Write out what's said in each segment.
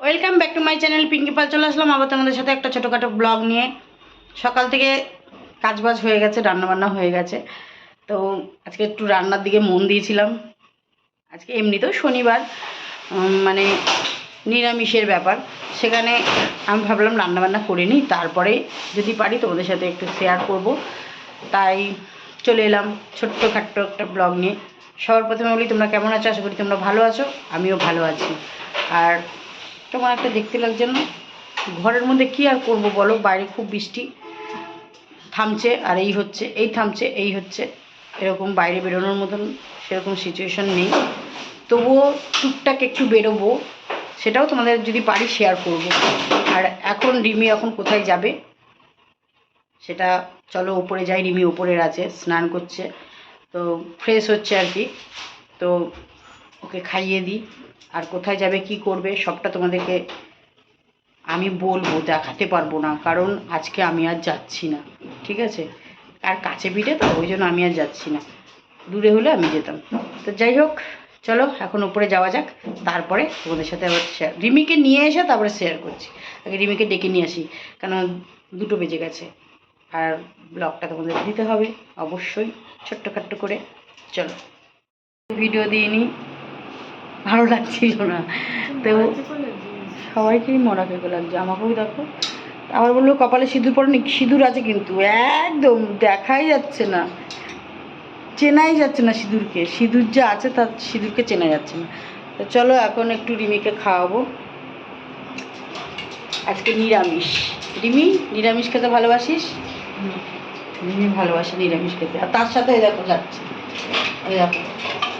Welcome back to my channel Pinki Pal চলে আসলাম আবার তোমাদের সাথে একটা ছোটোখাটো ব্লগ নিয়ে। সকাল থেকে কাজবাজ হয়ে গেছে, রান্নাবান্না হয়ে গেছে। তো আজকে একটু রান্নার দিকে মন দিয়েছিলাম। আজকে এমনিতেও শনিবার মানে নিরামিষের ব্যাপার। সেখানে আমি ভাবলাম রান্নাবান্না করে নিই, তারপরে যদি পারি তোমাদের সাথে একটু শেয়ার করব। তাই চলে এলাম ছোট্ট খাট্ট একটা ব্লগ নিয়ে। সবার প্রথমে বলি, তোমরা কেমন আছো? আশা করি তোমরা ভালো আছো, আমিও ভালো আছি। আর তোমার একটা দেখতে লাগছে না? ঘরের মধ্যে কি আর করব বলো? বাইরে খুব বৃষ্টি। থামছে, আর এই হচ্ছে, এই থামছে, এই হচ্ছে। এরকম বাইরে বেরোনোর মতন সেরকম সিচুয়েশন নেই। তবুও টুকটাক একটু বেরোবো। সেটাও তোমাদের যদি পারি শেয়ার করব। আর এখন রিমি এখন কোথায় যাবে? সেটা চলো, ওপরে যাই। রিমি উপরের আছে, স্নান করছে। তো ফ্রেশ হচ্ছে আর কি। তো ওকে খাইয়ে দিই। আর কোথায় যাবে, কি করবে, সবটা তোমাদেরকে আমি বলব, দেখাতে পারব না, কারণ আজকে আমি আর যাচ্ছি না, ঠিক আছে? আর কাছে পিঠে তো, ওই জন্য আমি আর যাচ্ছি না। দূরে হলে আমি যেতাম। তো যাই হোক, চলো, এখন উপরে যাওয়া যাক, তারপরে তোমাদের সাথে আবার শেয়ার রিমিকে নিয়ে এসে তারপরে শেয়ার করছি। আগে রিমিকে ডেকে নিয়ে আসি, কেন দুটো বেজে গেছে। আর ব্লগটা তোমাদের দিতে হবে, অবশ্যই, ছোট্টখাট্ট করে। চলো। ভিডিও দিয়ে নিই। ভালো লাগছিল না। তো সবাইকেই মরা খেতে লাগছে আমাকেও দেখো। আবার বলল, কপালে সিঁদুর পরে নি সিঁদুর আছে কিন্তু। একদম দেখাই যাচ্ছে না। চেনাই যাচ্ছে না সিঁদুরকে। সিঁদুর যা আছে তার সিঁদুরকে চেনা যাচ্ছে না। তো চলো এখন একটু রিমিকে খাওয়াবো। আজকে নিরামিষ। রিমি, নিরামিষ খেতে ভালোবাসিস? রিমি ভালোবাসে নিরামিষ খেতে। আর তার সাথে দেখো যাচ্ছে। দেখো,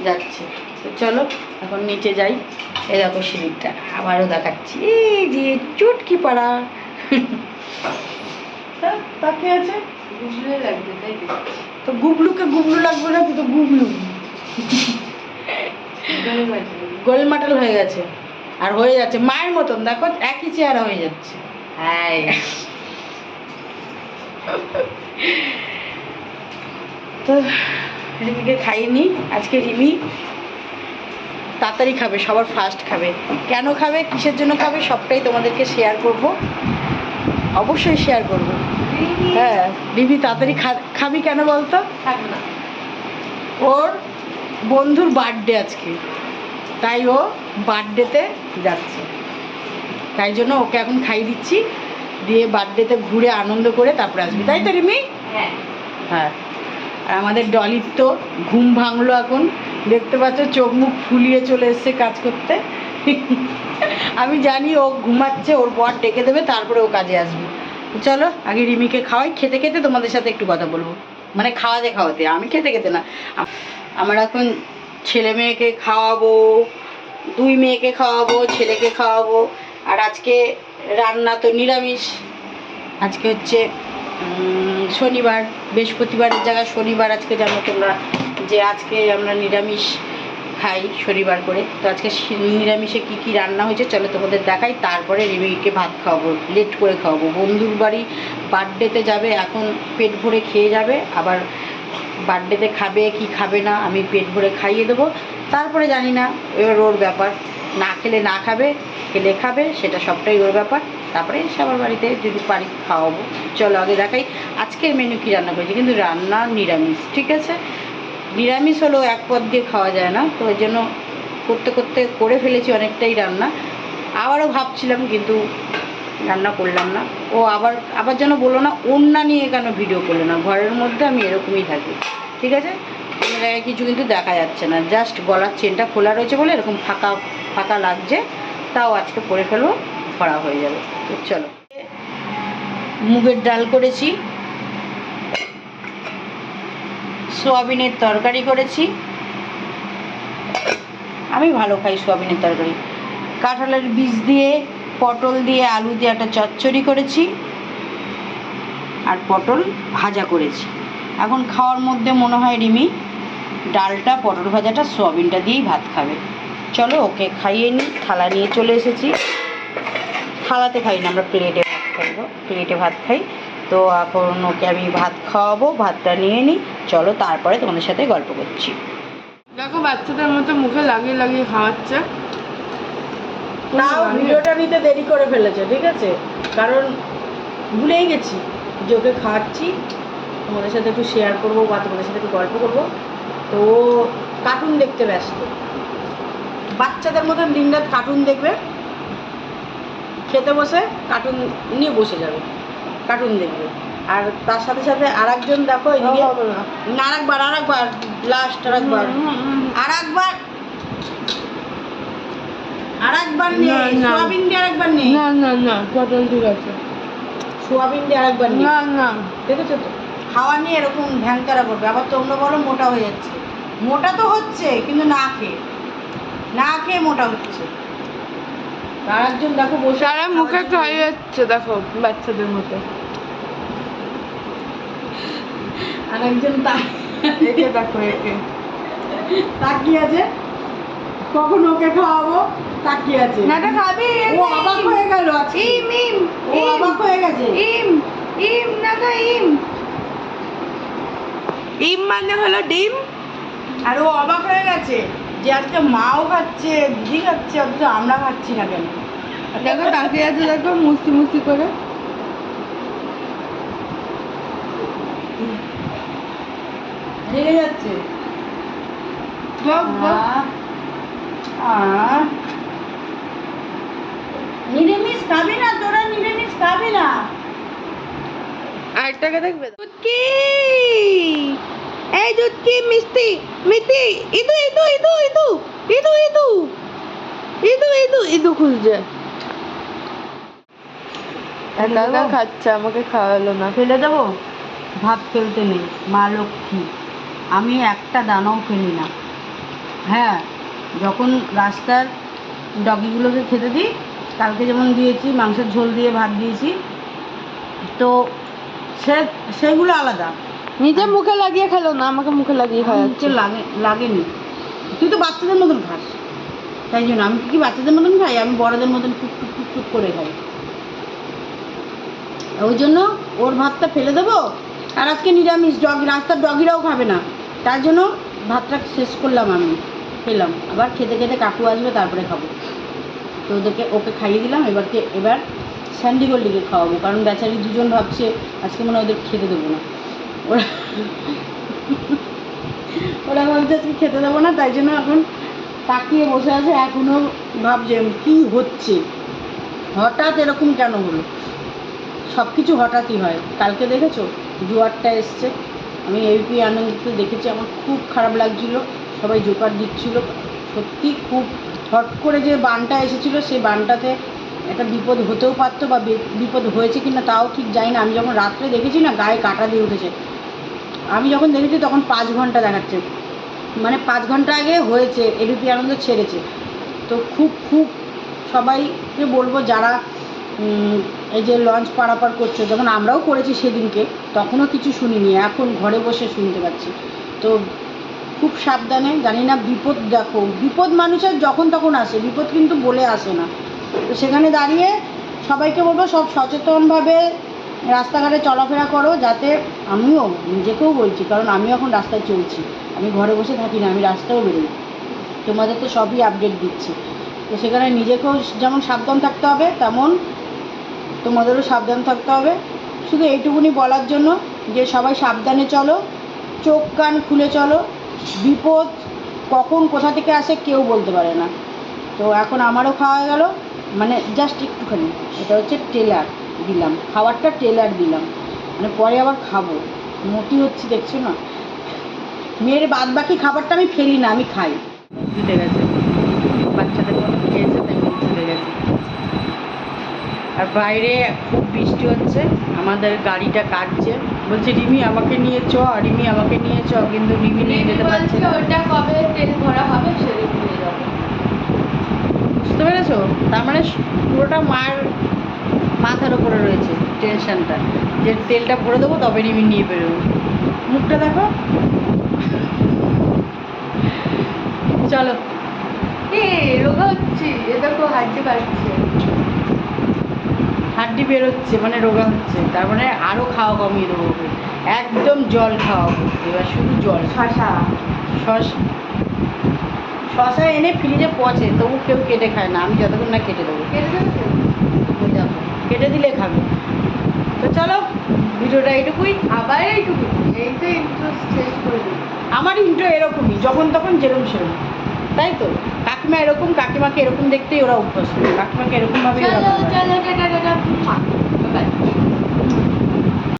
যাচ্ছে। তো চলো এখন নিচে যাই। এই দেখো সিঁড়িটা আবারও দেখাচ্ছি। এই যে চুটকি পাড়া। তাকে আছে? লাগবে তাই তো গুবলুকে গুবলু লাগবে না তো গুবলু। গোলমাটাল। হয়ে গেছে। আর হয়ে যাচ্ছে মায়ের মতন দেখো একই চেহারা হয়ে যাচ্ছে। হাই। তো রিমিকে খাইনি আজকে রিমি। তাড়াতাড়ি খাবে সবার ফার্স্ট খাবে। কেন খাবে কিসের জন্য খাবে সবটাই তোমাদেরকে শেয়ার করব। অবশ্যই শেয়ার করব। হ্যাঁ রিমি তাড়াতাড়ি খা- খাবি কেন বলতো? ওর বন্ধুর বার্থডে আজকে। তাই ও বার্থডেতে যাচ্ছে। তাই জন্য ওকে এখন খাই দিচ্ছি। দিয়ে বার্থডেতে ঘুরে আনন্দ করে তারপরে আসবি। তাই তো রিমি? হ্যাঁ। হ্যাঁ। আর আমাদের ডলির তো ঘুম ভাঙলো এখন। দেখতে পাচ্ছ, চোখ মুখ ফুলিয়ে চলে এসছে কাজ করতে। আমি জানি ও ঘুমাচ্ছে, ওর বর ডেকে দেবে, তারপরে ও কাজে আসবে। চলো, আগে রিমিকে খাওয়াই, খেতে খেতে তোমাদের সাথে একটু কথা বলব। মানে খাওয়াতে খাওয়াতে, আমি খেতে খেতে না। আমার এখন ছেলে মেয়েকে খাওয়াবো, দুই মেয়েকে খাওয়াবো, ছেলেকে খাওয়াবো, আর আজকে রান্না তো নিরামিষ। আজকে হচ্ছে শনিবার, বৃহস্পতিবারের জায়গায় শনিবার, আজকে জানো তোমরা যে আজকে আমরা নিরামিষ খাই শনিবার করে। তো আজকে নিরামিষে কি কি রান্না হয়েছে চলো তোমাদের দেখাই, তারপরে রিমিকে ভাত খাওয়াবো লেট করে খাওয়াবো। বন্ধুর বাড়ি বার্থডেতে যাবে, এখন পেট ভরে খেয়ে যাবে, আবার বার্থডেতে খাবে কি খাবে না আমি পেট ভরে খাইয়ে দেবো। তারপরে জানি না, এবার ওর ব্যাপার। না খেলে না খাবে, খেলে খাবে, সেটা সবটাই ওর ব্যাপার। তারপরে সবার বাড়িতে যদি পারি খাওয়াবো। চলো আগে দেখাই আজকের মেনু কী রান্না করেছি, কিন্তু রান্না নিরামিষ, ঠিক আছে? নিরামিষ হলেও এক পদ দিয়ে খাওয়া যায় না, তো ওই জন্য করতে করতে করে ফেলেছি অনেকটাই রান্না। আবারও ভাবছিলাম কিন্তু রান্না করলাম না। ও আবার আবার যেন বলল না অন্যা নিয়ে কেন ভিডিও করল না? ঘরের মধ্যে আমি এরকমই থাকি। ঠিক আছে? কোনো জায়গায় কিছু কিন্তু দেখা যাচ্ছে না। জাস্ট গলার চেনটা খোলা রয়েছে বলে এরকম ফাঁকা ফাঁকা লাগছে। তাও আজকে পরে ফেলব ভরা হয়ে যাবে। তো চলো। মুগের ডাল করেছি। সোয়াবিনের তরকারি করেছি। আমি ভালো খাই সোয়াবিনের তরকারি। কাঁঠালের বীজ দিয়ে, পটল দিয়ে, আলু দিয়ে একটা চচ্চড়ি করেছি আর পটল ভাজা করেছি। এখন খাওয়ার মধ্যে মনে হয় রিমি ডালটা, পটল ভাজাটা সোয়াবিনটা দিয়েই ভাত খাবে। চলো ওকে খাইয়ে নিই, থালা নিয়ে চলে এসেছি। থালাতে খাই না, আমরা প্লেটে ভাত খাইব প্লেটে ভাত খাই। তো এখন ওকে আমি ভাত খাওয়াবো, ভাতটা নিয়ে নিই। চলো তারপরে তোমাদের সাথে গল্প করছি। দেখো বাচ্চাদের মতো মুখে লাগিয়ে লাগিয়ে খাওয়াচ্ছে। তাও ভিডিওটা নিতে দেরি করে ফেলেছে ঠিক আছে? কারণ ভুলেই গেছি যে ওকে খাওয়াচ্ছি। তোমাদের সাথে একটু শেয়ার করব বা তোমাদের সাথে একটু গল্প করব। তো ও কার্টুন দেখতে ব্যস্ত। বাচ্চাদের মতন দিনরাত কার্টুন দেখবে। খেতে বসে কার্টুন নিয়ে বসে যাবে। কার্টুন দেখবে। আর তার সাথে সাথে আর একজন দেখো এদিকে আর একবার আর একবার লাস্ট আর একবার আর একবার আর একবার নেই না, না। সোয়াবিন দিয়ে আর একবার নেই। না না না পটল ঠিক আছে। সোয়াবিন দিয়ে আর একবার নেই। না না। দেখেছ তো? খাওয়া নিয়ে এরকম ভ্যাংকারা করবে। আবার তোমরা বলো মোটা হয়ে যাচ্ছে। মোটা তো হচ্ছে কিন্তু না খেয়ে। না খেয়ে মোটা হচ্ছে। আর একজন দেখো বসে মুখে খাওয়ার জন্য- খাই যাচ্ছে দেখো বাচ্চাদের মতো। আর একজন তা- একে দেখো একে। তাকিয়ে আছে? কখন ওকে খাওয়াবো? তাকিয়ে আছে। নাটা খাবি ও অবাক হয়ে গেল ইম ইম ও অবাক হয়ে গেছে। ইম ইম নাটা ইম। ইম মানে হলো ডিম। আর ও অবাক হয়ে গেছে যে আজকে মাও খাচ্ছে দিদি খাচ্ছে অথচ আমরা খাচ্ছি না কেন? দেখো তাকিয়ে আছে দেখো মুস্তি মুস্তি করে। রেগে যাচ্ছে। নিরামিষ খাবি না তোরা নিরামিষ খাবি না। আরেকটাকে দেখবে দুধকি! এই দুধকি মিষ্টি মিষ্টি। ইদু ইদু ইদু ইদু। ইদু ইদু। ইদু ইদু ইদু খুঁজছে একা একা খাচ্ছে আমাকে খাওয়ালো না। ফেলে দেবো? ভাত ফেলতে নেই মা লক্ষ্মী। আমি একটা দানাও ফেলি না। হ্যাঁ যখন রাস্তার ডগিগুলোকে খেতে দিই কালকে যেমন দিয়েছি মাংসের ঝোল দিয়ে ভাত দিয়েছি তো সে সেগুলো আলাদা। নিজে মুখে লাগিয়ে খেলো না আমাকে মুখে লাগিয়ে খাওয়াচ্ছে। লাগে লাগেনি। তুই তো বাচ্চাদের মতন খাস। তাই জন্য আমি কি বাচ্চাদের মতন খাই? আমি বড়দের মতন টুক টুক টুক টুক করে খাই। ওই জন্য ওর ভাতটা ফেলে দেবো। আর আজকে নিরামিষ ডগ রাস্তার ডগিরাও খাবে না। তার জন্য ভাতটা শেষ করলাম আমি, খেলাম। আবার খেতে খেতে কাকু আসবে, তারপরে খাব। তো ওদেরকে, ওকে খাইয়ে দিলাম এবারকে এবার স্যান্ডি গোল্ডিকে খাওয়াবো, কারণ বেচারি দুজন ভাবছে, আজকে মনে হয় ওদের খেতে দেবো না। ওরা ওরা ভাবছে আজকে খেতে দেবো না, তাই জন্য এখন তাকিয়ে বসে আছে এখনও ভাবছে কি হচ্ছে। হঠাৎ এরকম কেন হলো? সব কিছু হঠাৎই হয়। কালকে দেখেছ? জোয়ারটা এসছে। আমি এবিপি আনন্দতে দেখেছি, আমার খুব খারাপ লাগছিল, সবাই জোকার দিচ্ছিল। সত্যি খুব হট করে যে বানটা এসেছিল সেই বানটাতে একটা বিপদ হতেও পারতো বা বিপদ হয়েছে কিনা তাও ঠিক জানি না। আমি যখন রাত্রে দেখেছি না, গায়ে কাটা দিয়ে উঠেছে। আমি যখন দেখেছি তখন পাঁচ ঘণ্টা দেখাচ্ছে। মানে পাঁচ ঘণ্টা আগে হয়েছে এবিপি আনন্দ ছেড়েছে। তো খুব খুব সবাইকে বলব যারা এই যে লঞ্চ পারাপার করছে, যখন আমরাও করেছি সেদিনকে, তখনও কিছু শুনিনি, এখন ঘরে বসে শুনতে পাচ্ছি। তো খুব সাবধানে, জানি না বিপদ, দেখো, বিপদ মানুষের যখন তখন আসে, বিপদ কিন্তু বলে আসে না। তো সেখানে দাঁড়িয়ে সবাইকে বলব, সব সচেতনভাবে রাস্তাঘাটে চলাফেরা করো, যাতে আমিও, নিজেকেও বলছি, কারণ আমিও এখন রাস্তায় চলছি। আমি ঘরে বসে থাকি না, আমি রাস্তায়ও বেরোই তোমাদের তো সবই আপডেট দিচ্ছি। তো সেখানে নিজেকেও যেমন সাবধান থাকতে হবে, তেমন তোমাদেরও সাবধান থাকতে হবে। শুধু এইটুকুনি বলার জন্য যে সবাই সাবধানে চলো, চোখ কান খুলে চলো, বিপদ কখন কোথা থেকে আসে কেউ বলতে পারে না। তো এখন আমারও খাওয়া গেল মানে জাস্ট একটুখানি, এটা হচ্ছে টেলার দিলাম, খাবারটা টেলার দিলাম মানে পরে আবার খাব, মোটি হচ্ছে দেখছ না? মেয়ের বাদ বাকি খাবারটা আমি ফেলি না, আমি খাই। দিতে গেছে। বাচ্চাদের খেয়েছে আর বাইরে খুব বৃষ্টি হচ্ছে আমাদের গাড়িটা কাটছে। বলছে রিমি আমাকে নিয়ে চ রিমি আমাকে নিয়ে চ কিন্তু রিমি নিয়ে যেতে পারছে না। ওটা কবে তেল ভরা হবে সেদিন নিয়ে যাব। বুঝতে পেরেছ? তার মানে পুরোটা মার মাথার ওপরে রয়েছে টেনশনটা। যে তেলটা ভরে দেবো তবে রিমি নিয়ে বেরোবো। মুখটা দেখো। চলো। এ রোগা হচ্ছি। এ দেখো হাঁটতে পারছে। হাড্ডি বেরোচ্ছে মানে রোগা হচ্ছে। তার মানে আরও খাওয়া কমিয়ে দেবো একদম জল খাওয়াবো এবার শুধু জল। শশা। শস শশা এনে ফ্রিজে পচে তবু কেউ কেটে খায় না। আমি যতক্ষণ না কেটে দেবো। কেটে দেবে কেটে দিলে খাবে। তো চলো ভিডিওটা এইটুকুই। আবার এইটুকু? এই তো ইন্টারেস্ট শেষ করে আমার ইন্টো এরকমই যখন তখন যেরকম সেরকম তাই তো? কাকিমা এরকম কাকিমাকে এরকম দেখতেই ওরা অভ্যস্ত কাকিমাকে এরকমভাবেই ওরা